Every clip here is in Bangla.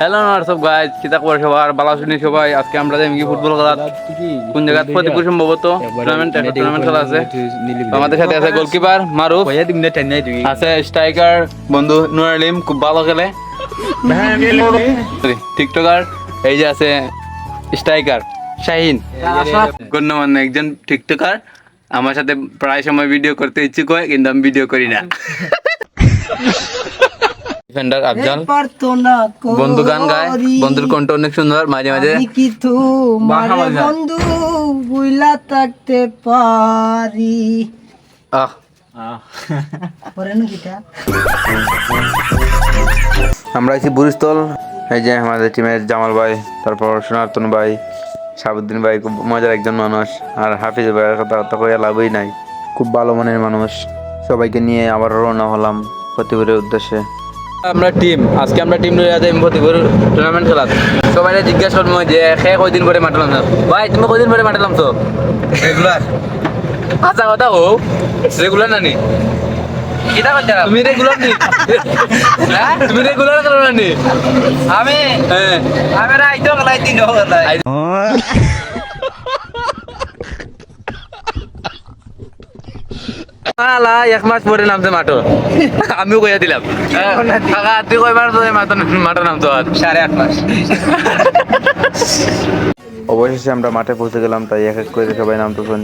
হ্যালো সব গাইজ কিতা করে সবার? বালা শুনি সবাই। আজকে আমরা যাই কি ফুটবল খেলা কোন জায়গা প্রতিপুর সম্ভবত? টুর্নামেন্ট টুর্নামেন্ট খেলা আছে। আমাদের সাথে আছে গোলকিপার মারুফ। আছে স্ট্রাইকার বন্ধু নুর আলিম খুব ভালো খেলে। টিকটকার এই যে আছে স্ট্রাইকার শাহিন। গণ্যমান্য একজন টিকটকার আমার সাথে প্রায় সময় ভিডিও করতে ইচ্ছুক হয় কিন্তু আমি ভিডিও করি না। ডিফেন্ডার আফজাল পারতো না বন্ধু গান গায়। বন্ধুর কণ্ঠ অনেক সুন্দর মাঝে মাঝে। আমি কি তোমার বন্ধু বুইলা থাকতে পারি? আহ। আমরা আছি বুরিস্তল এই যে আমাদের টিমের জামাল ভাই তারপর সোনার্তন ভাই সাবুদ্দিন ভাই খুব মজার একজন মানুষ। আর হাফিজ ভাইয়ের কথা কথা কইয়া লাভই নাই। খুব ভালো মনের মানুষ। সবাইকে নিয়ে আবার রওনা হলাম ফতিপুরের উদ্দেশ্যে। আমরা টিম আজকে আমরা টিম লইয়া যাই ফতিপুর টুর্নামেন্ট খেলা সবাই জিজ্ঞাসা করব যে খে কয়দিন পরে মাঠে নামছো ভাই তুমি কয়দিন পরে মাঠে তো রেগুলার আচ্ছা কথা হো রেগুলার নানি? তুমি রেগুলার নি? হ্যাঁ? তুমি রেগুলার করো নানি? আমি? হ্যাঁ। আমি রাইতো গলাই দিন গলাই এক মাস পরে নামছে মাঠো আমিও কইয়া দিলাম। কাকা তুই তো সাড়ে আট মাস। অবশেষে আমরা মাঠে পৌঁছে গেলাম তাই এক এক করে সবাই নামতো শুন।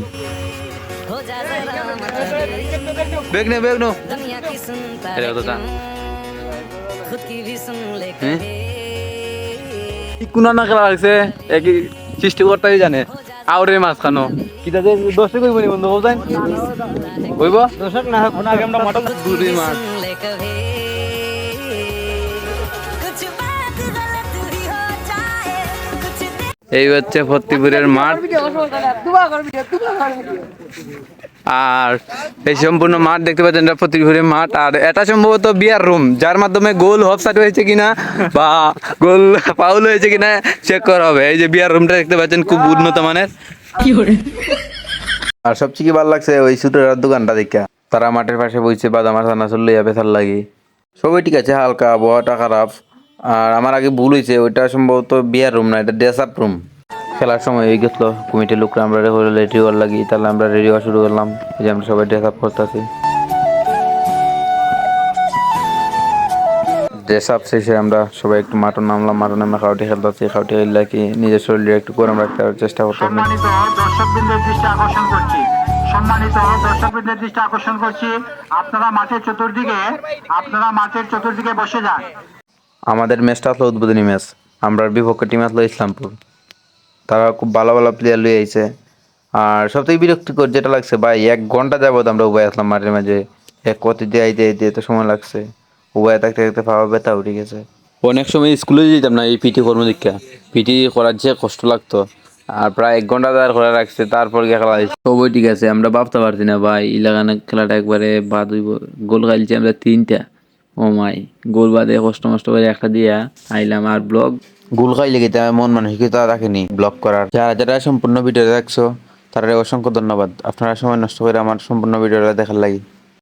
বেগ নে বেগ নো। হ্যাঁ? না খেলা লাগছে? একই সৃষ্টিকর্তাই জানে? আউরে মাছ খানো কিতা যে দশে কইব নি বন্ধু বলছেন কইব? দশক না হোক আগে আমরা মাটন দুই মাছ। এই হচ্ছে ফতিপুরের মাঠ। আর এই সম্পূর্ণ মাঠ দেখতে পাচ্ছেন এটা ফতিপুরের মাঠ। আর এটা সম্ভবত বিয়ার রুম যার মাধ্যমে গোল অফসাইড হয়েছে কিনা বা গোল পাউল হয়েছে কিনা চেক করা হবে। এই যে বিয়ার রুমটা দেখতে পাচ্ছেন খুব উন্নত মানের। আর সবচেয়ে কি ভালো লাগছে ওই সুটের দোকানটা দেখা? তারা মাঠের পাশে বইছে বাদাম আর চানাচুর লইয়া বেথার লাগি। সবই ঠিক আছে হালকা আবহাওয়াটা খারাপ। আর আমার আগে ভুল হয়েছে, ওইটা সম্ভবত বিয়ার রুম না, এটা ড্রেস আপ রুম খেলার সময় হয়ে গেছিল, কমিটির লোকরা আমরা রেডি হওয়ার লাগি, তাহলে আমরা রেডি হওয়া শুরু করলাম, এই যে আমরা সবাই ড্রেস আপ করতেছি। ড্রেস আপ শেষে আমরা সবাই একটু মাটন নামলাম মাটন আমরা খাওয়াটি খেলতেছি, খাওয়াটি খেললে কি নিজের শরীরে একটু গরম রাখতে চেষ্টা করতেছি সম্মানিত দর্শকবৃন্দের দৃষ্টি আকর্ষণ করছি। সম্মানিত দর্শকবৃন্দের দৃষ্টি আকর্ষণ করছি। আপনারা মাঠের চতুর্দিকে, আপনারা মাঠের চতুর্দিকে বসে যান। আমাদের ম্যাচটা আসলো উদ্বোধনী ম্যাচ আমরা বিপক্ষ টিম আসলো ইসলামপুর। তারা খুব ভালো ভালো প্লেয়ার লুই আইছে। আর সবথেকে বিরক্তিকর যেটা লাগছে ভাই এক ঘণ্টা যাবত আমরা উভয় আসলাম মাঠের মাঝে। এক কত দিয়ে আইতে আইতে এত সময় লাগছে। উভয় থাকতে থাকতে পাওয়া ব্যথা উঠে গেছে। অনেক সময় স্কুলে যেতাম না এই পিটি কর্ম দীক্ষা। পিটি করার যে কষ্ট লাগতো আর প্রায় এক ঘণ্টা দাঁড় করে রাখছে তারপর গিয়ে খেলা হয়েছে। সবই ঠিক আছে আমরা ভাবতে পারছি না ভাই ইলাকানে খেলাটা একবারে বাদ হইব। গোল খাইছি আমরা তিনটা। ও মাই, গোল বাদে কষ্ট মষ্ট করে একটা দিয়া আইলাম আর ব্লগ। গোল খাইলে তো মন মানসিকতা রাখেনি? ব্লগ করার। যারা যারা সম্পূর্ণ ভিডিও দেখছ তারা অসংখ্য ধন্যবাদ। আপনারা সময় নষ্ট করে আমার সম্পূর্ণ ভিডিওটা দেখার লাগি।